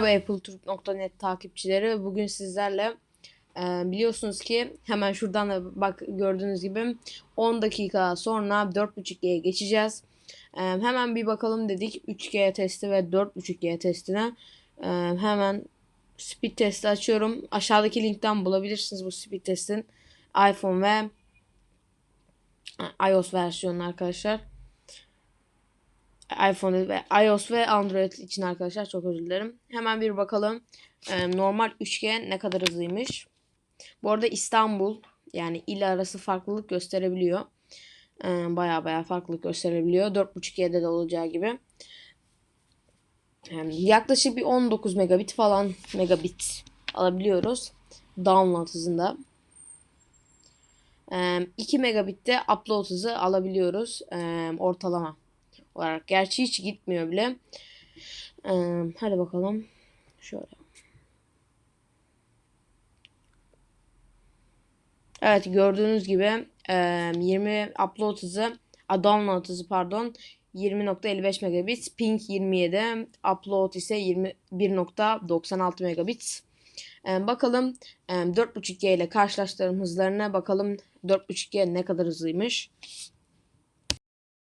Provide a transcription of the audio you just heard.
Merhaba appleturk.net takipçileri. Bugün sizlerle e, biliyorsunuz ki hemen şuradan da bak gördüğünüz gibi 10 dakika sonra 4.5G'ye geçeceğiz. E, hemen bir bakalım dedik 3G testi ve 4.5G testine. E, hemen speed testi açıyorum. Aşağıdaki linkten bulabilirsiniz bu speed testin iPhone ve iOS versiyonunu arkadaşlar iPhone ve iOS ve Android için arkadaşlar çok özür dilerim. Hemen bir bakalım. Ee, normal 3G ne kadar hızlıymış. Bu arada İstanbul yani il arası farklılık gösterebiliyor. Ee, baya baya farklılık gösterebiliyor. 4.5G'de de olacağı gibi. Yani yaklaşık bir 19 megabit falan megabit alabiliyoruz. Download hızında. Ee, 2 megabitte upload hızı alabiliyoruz. Ee, ortalama olarak. Gerçi hiç gitmiyor bile. Ee, hadi bakalım. Şöyle. Evet gördüğünüz gibi e, 20 upload hızı, download hızı pardon 20.55 megabit, ping 27, upload ise 21.96 megabit. Ee, bakalım e, 4.5G ile karşılaştırım hızlarına bakalım 4.5G ne kadar hızlıymış.